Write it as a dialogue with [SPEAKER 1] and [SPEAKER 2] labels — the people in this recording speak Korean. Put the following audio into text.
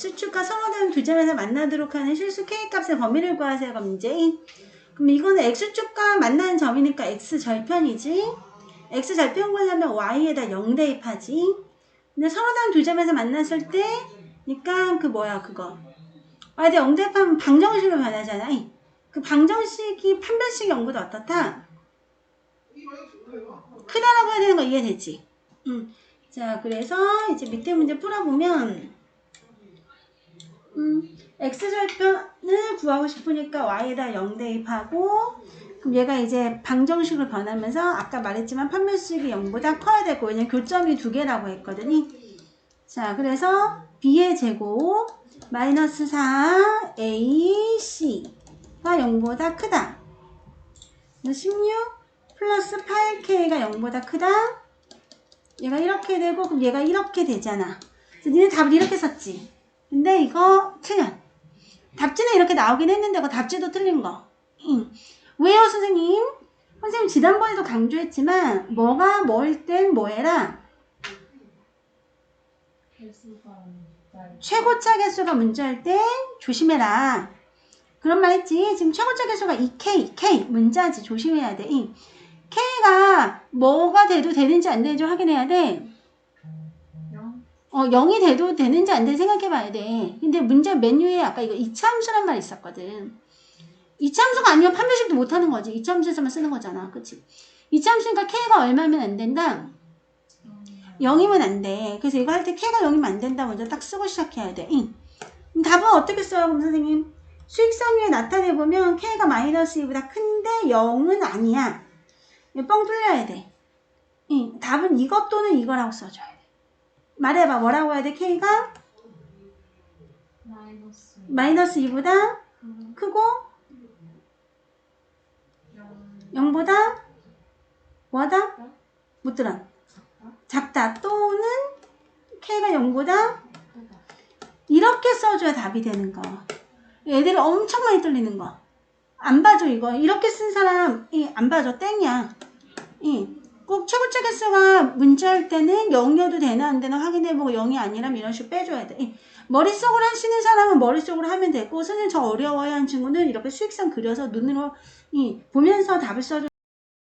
[SPEAKER 1] 수축과 다른 두 점에서 만나도록 하는 실수 K값의 범위를 구하세요가 문제. 그럼 이거는 X축과 만나는 점이니까 X 절편이지. X 절편 구하려면 Y에다 0 대입하지. 근데 다른 두 점에서 만났을 때, 그러니까 그 뭐야 그거. Y에다 0 대입하면 방정식으로 변하잖아. 그 방정식이 판별식 0보다 어떻다? 크다라고 해야 되는 거 이해되지? 음. 자, 그래서 이제 밑에 문제 풀어보면, 음, x절편을 구하고 싶으니까 y에다 0 대입하고, 그럼 얘가 이제 방정식으로 변하면서 아까 말했지만 판별식이 0보다 커야 되고, 왜냐면 교점이 두 개라고 했거든요. 자, 그래서 b의 제곱 마이너스 4 ac가 0보다 크다. 16 플러스 8k가 0보다 크다. 얘가 이렇게 되고 그럼 얘가 이렇게 되잖아. 그래서 니네 답을 이렇게 썼지. 근데 이거 틀려. 답지는 이렇게 나오긴 했는데 그 답지도 틀린 거. 응. 왜요 선생님? 선생님 지난번에도 강조했지만 뭐가 뭐일 땐 뭐해라. 최고차 개수가 문자일 땐 조심해라. 그런 말 했지. 지금 최고차 개수가 2K, K 문자지. 조심해야 돼. 응. K가 뭐가 돼도 되는지 안 되는지 확인해야 돼. 어, 0이 돼도 되는지 안 되는지 생각해 봐야 돼. 근데 문제 메뉴에 아까 이거 이차함수란 말이 있었거든. 이차함수가 아니면 판별식도 못 하는 거지. 이차함수에서만 쓰는 거잖아. 그치? 이차함수니까 K가 얼마면 안 된다? 0이면 안 돼. 그래서 이거 할 때 K가 0이면 안 된다. 먼저 딱 쓰고 시작해야 돼. 응. 답은 어떻게 써요, 선생님? 수익성 위에 나타내보면 K가 마이너스 2보다 큰데 0은 아니야. 뻥 뚫려야 돼. 응. 답은 이것 또는 이거라고 써줘야 돼. 말해봐. 뭐라고 해야 돼? K가
[SPEAKER 2] 마이너스
[SPEAKER 1] 마이너스 2보다 크고 0 보다 뭐하다? 못 들어. 작다. 또는 K가 0보다 이렇게 써줘야 답이 되는 거. 애들이 엄청 많이 틀리는 거. 안 봐줘 이거. 이렇게 쓴 사람 이, 안 봐줘. 땡이야. 이, 꼭 최고차 개수가 문자일 때는 0이어도 되나 안 되나 확인해보고 0이 아니라면 이런 식으로 빼줘야 돼. 이, 머릿속으로 하시는 사람은 머릿속으로 하면 되고 선생님 저 어려워요 한 친구는 이렇게 수익선 그려서 눈으로 이, 보면서 답을 써줘.